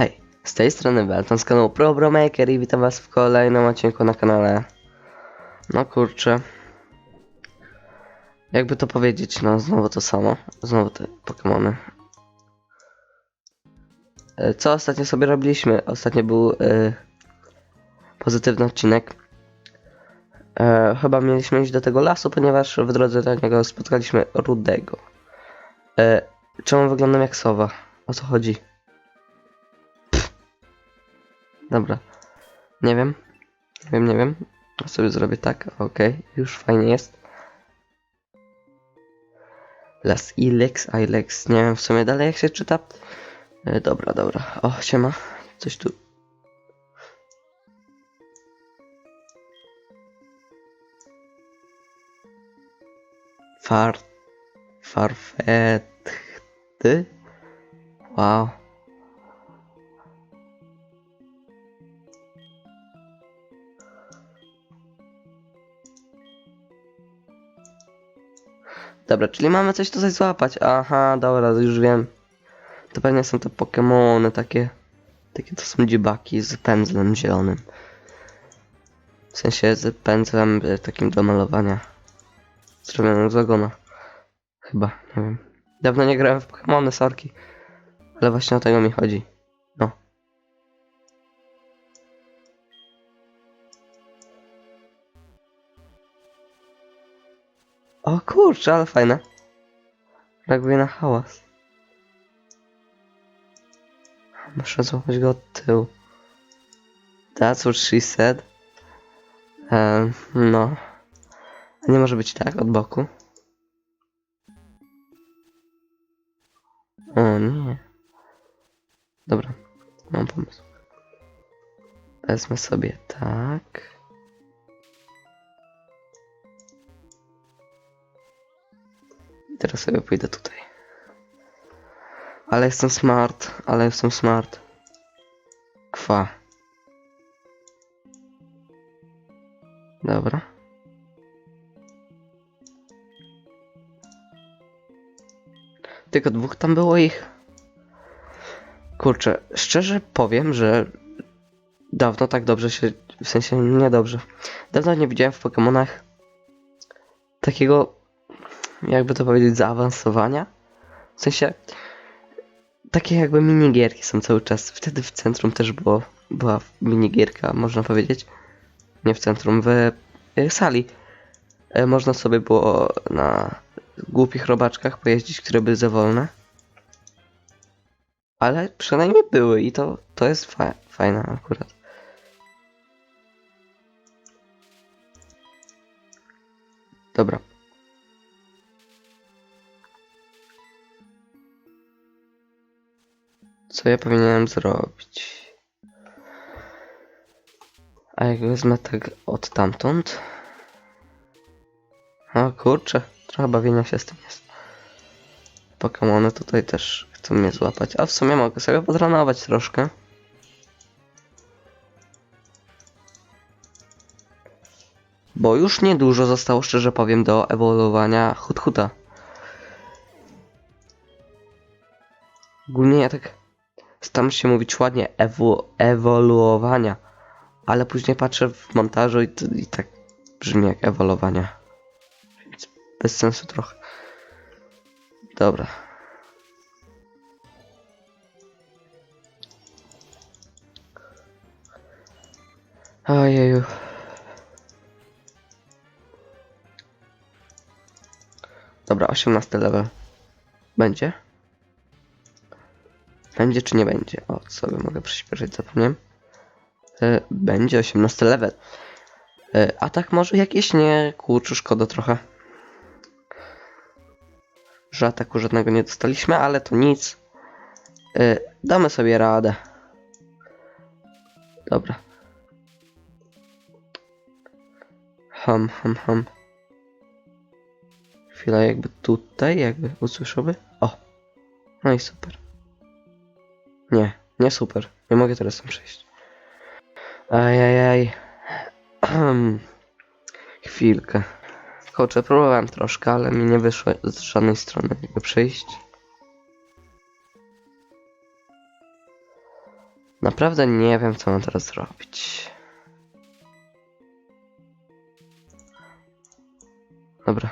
Hej, z tej strony Belton z kanału ProBroMaker i witam was w kolejnym odcinku na kanale. No kurczę. Jakby to powiedzieć, no znowu to samo. Znowu te Pokémony. E, Co ostatnio sobie robiliśmy? Ostatnio był e, pozytywny odcinek. E, chyba mieliśmy iść do tego lasu, ponieważ w drodze do niego spotkaliśmy Rudego. Czemu wyglądam jak sowa? O co chodzi? Dobra. Nie wiem. Nie wiem, nie wiem. Ja sobie zrobię tak. Okej, już fajnie jest. Las Ilex, Ilex. Nie wiem w sumie dalej jak się czyta. E, dobra, dobra. O, siema. Coś tu. Far... Farfetty? Wow. Dobra, czyli mamy coś tutaj złapać. Aha, dobra, już wiem. To pewnie są te Pokemony takie. Takie to są dziebaki z pędzlem zielonym. W sensie z pędzlem e, takim do malowania. Zrobionym z ogona. Chyba, nie wiem. Dawno nie grałem w Pokemony, sorki. Ale właśnie o tego mi chodzi. O kurczę, ale fajne. Reaguje na hałas. Muszę złapać go od tyłu. That's what she said. Ehm, no. Nie może być tak, od boku. O nie. Dobra, mam pomysł. Wezmę sobie tak. Teraz sobie pójdę tutaj. Ale jestem smart, ale jestem smart. Kwa. Dobra. Tylko dwóch tam było ich. Kurczę, szczerze powiem, że dawno tak dobrze się, w sensie niedobrze. Dawno nie widziałem w Pokémonach takiego, jakby to powiedzieć, zaawansowania. W sensie, takie jakby minigierki są cały czas. Wtedy w centrum też było, była minigierka, można powiedzieć. Nie w centrum, w e, sali. E, Można sobie było na głupich robaczkach pojeździć, które były za wolne. Ale przynajmniej były i to, to jest fa fajne akurat. Dobra. Co ja powinienem zrobić? A jak wezmę tak od tamtąd? O kurczę, trochę bawienia się z tym jest. Pokemony tutaj też chcą mnie złapać, a w sumie mogę sobie potrenować troszkę. Bo już niedużo zostało, szczerze powiem, do ewoluowania Huthuta. Ogólnie ja tak staram się mówić ładnie ewo ewoluowania, ale później patrzę w montażu i, i tak brzmi jak ewoluowania. Więc bez sensu trochę. Dobra. Ojeju. Dobra, 18 level. Będzie? Będzie czy nie będzie? O, sobie mogę przyspieszyć, zapomniałem. E, będzie 18 level. E, a tak może jakieś nie, kurczę, szkoda trochę. Że ataku żadnego nie dostaliśmy, ale to nic. E, damy sobie radę. Dobra. Ham, ham, ham. Chwila jakby tutaj, jakby usłyszałby. O! No i super. Nie, nie super. Nie mogę teraz tam przejść. Ajajaj. Chwilkę. Kurczę, próbowałem troszkę, ale mi nie wyszło z żadnej strony jakby przejść. Naprawdę nie wiem, co mam teraz zrobić. Dobra.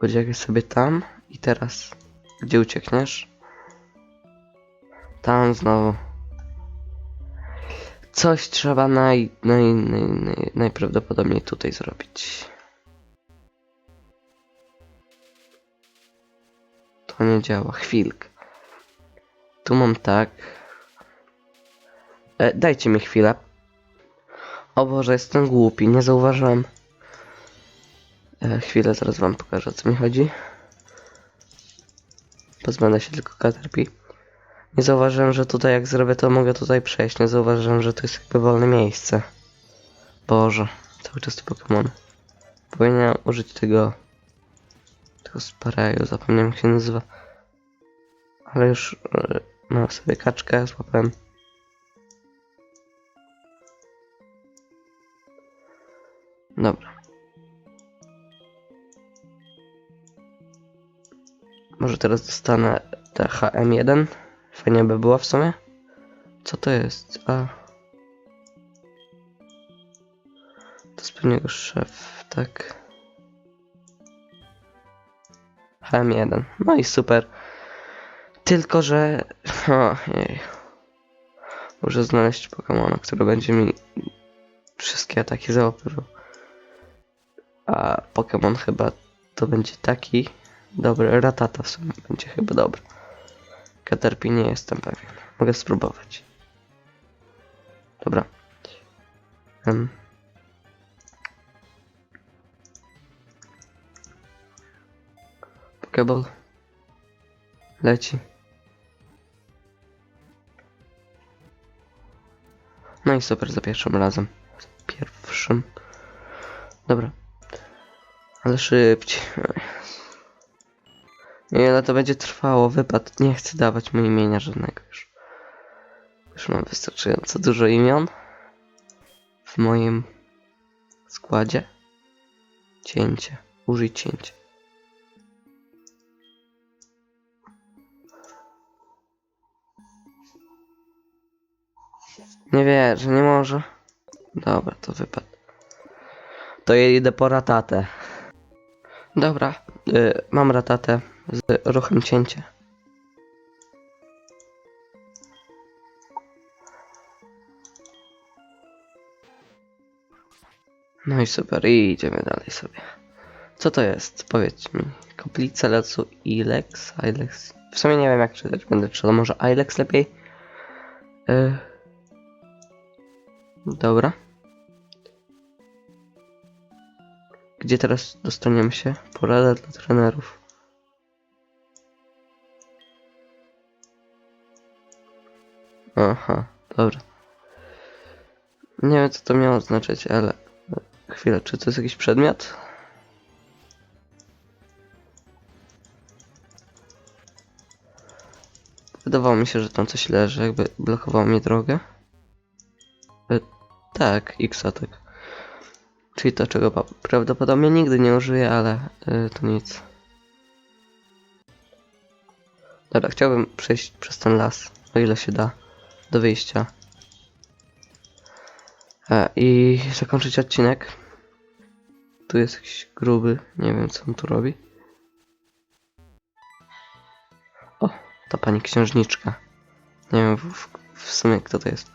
Podzielę sobie tam i teraz. Gdzie uciekniesz? Tam znowu. Coś trzeba naj, naj, naj, naj, najprawdopodobniej tutaj zrobić. To nie działa. Chwilkę. Tu mam tak. E, dajcie mi chwilę. O Boże, jestem głupi, nie zauważyłem. E, chwilę, zaraz wam pokażę o co mi chodzi. Pozbędę się tylko Caterpie. Nie zauważyłem, że tutaj jak zrobię to mogę tutaj przejść. Nie zauważyłem, że to jest jakby wolne miejsce. Boże, cały czas te Pokémon. Powinienem użyć tego... Tego sprayu, zapomniałem jak się nazywa. Ale już... E, no sobie kaczkę złapałem. Dobra. Może teraz dostanę THM1. Fajnie by było w sumie. Co to jest? A. To jest pewnie szef, tak. HM1. No i super. Tylko, że... Ojej. Muszę znaleźć Pokemona, który będzie mi wszystkie ataki załapywał. A Pokémon chyba to będzie taki dobry. Ratata w sumie będzie chyba dobry. Caterpie nie jestem pewien. Mogę spróbować. Dobra. Um. Pokeball. Leci. No i super za pierwszym razem. Pierwszym. Dobra. Ale szybciej. Nie, ale to będzie trwało. Wypad. Nie chcę dawać mu imienia żadnego już. Już mam wystarczająco dużo imion. W moim składzie. Cięcie. Użyj cięcia. Nie wierzę, nie może. Dobra, to wypad. To ja idę po ratatę. Dobra, y, mam ratatę z ruchem cięcia. No i super, i idziemy dalej sobie. Co to jest? Powiedz mi. Kaplica lecu Ilex? Ilex? W sumie nie wiem jak czytać, będę czytał. Może Ilex lepiej? Y... Dobra. Gdzie teraz dostaniemy się? Porada dla trenerów. Aha, dobra. Nie wiem co to miało znaczyć, ale... Chwilę, czy to jest jakiś przedmiot? Wydawało mi się, że tam coś leży, jakby blokowało mi drogę. E, tak, X-atak. Czyli to, czego prawdopodobnie nigdy nie użyję, ale y, to nic. Dobra, chciałbym przejść przez ten las, o ile się da, do wyjścia. E, I zakończyć odcinek. Tu jest jakiś gruby, nie wiem co on tu robi. O, ta pani księżniczka. Nie wiem w, w, sumie kto to jest.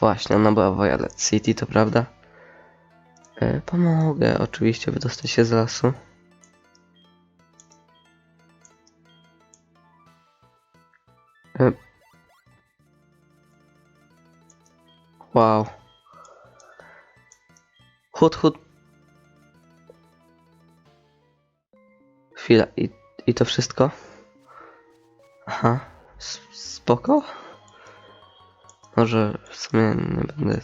Właśnie, ona była w Violet City, to prawda? E, pomogę oczywiście wydostać się z lasu. Wow. Hut, hut. Chwila, i, i to wszystko? Aha, s- spoko? Może w sumie nie będę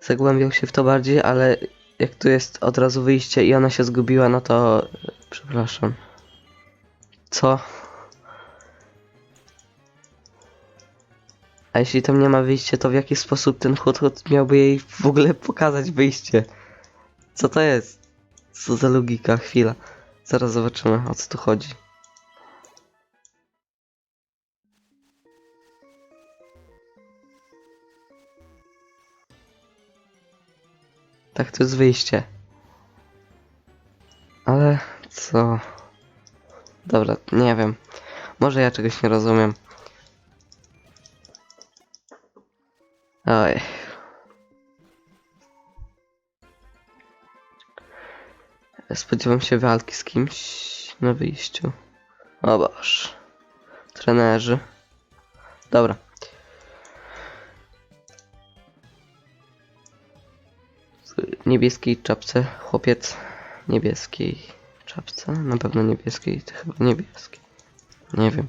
zagłębiał się w to bardziej, ale jak tu jest od razu wyjście i ona się zgubiła, no to przepraszam. Co? A jeśli tam nie ma wyjścia, to w jaki sposób ten hut miałby jej w ogóle pokazać wyjście? Co to jest? Co za logika? Chwila. Zaraz zobaczymy o co tu chodzi. Tak, to jest wyjście. Ale co? Dobra, nie wiem. Może ja czegoś nie rozumiem. Oj. Spodziewam się walki z kimś na wyjściu. O Boż. Trenerzy. Dobra. W niebieskiej czapce chłopiec. Niebieskiej czapce? Na pewno niebieskiej, to chyba niebieskiej. Nie wiem.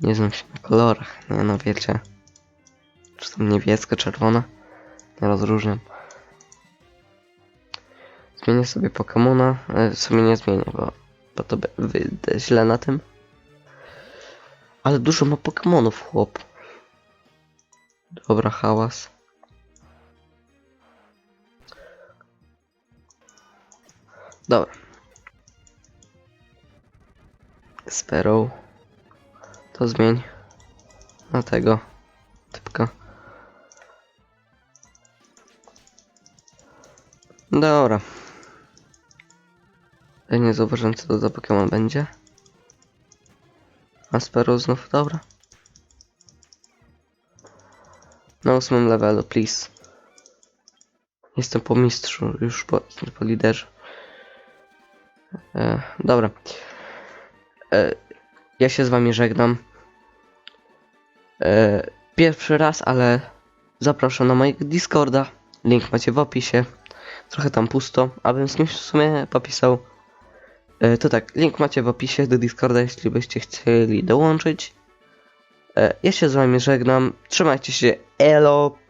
Nie znam się na kolorach, nie no wiecie. Czy są niebieska, czerwona? Nie rozróżniam. Zmienię sobie Pokemona. e, W sumie nie zmienię, bo, bo to wyjdę źle na tym. Ale dużo ma Pokemonów, chłop. Dobra, hałas. Dobra. Sparrow. To zmień. Na tego. Typka. Dobra. Ja nie zauważyłem co to za Pokémon będzie. A Sparrow znów, dobra. Na ósmym levelu, please. Jestem po mistrzu, już po, po liderze. E, dobra. E, ja się z wami żegnam. E, pierwszy raz, ale zapraszam na mojego Discorda. Link macie w opisie. Trochę tam pusto, abym z kimś w sumie popisał. E, to tak, link macie w opisie do Discorda, jeśli byście chcieli dołączyć. E, ja się z wami żegnam. Trzymajcie się. Elo.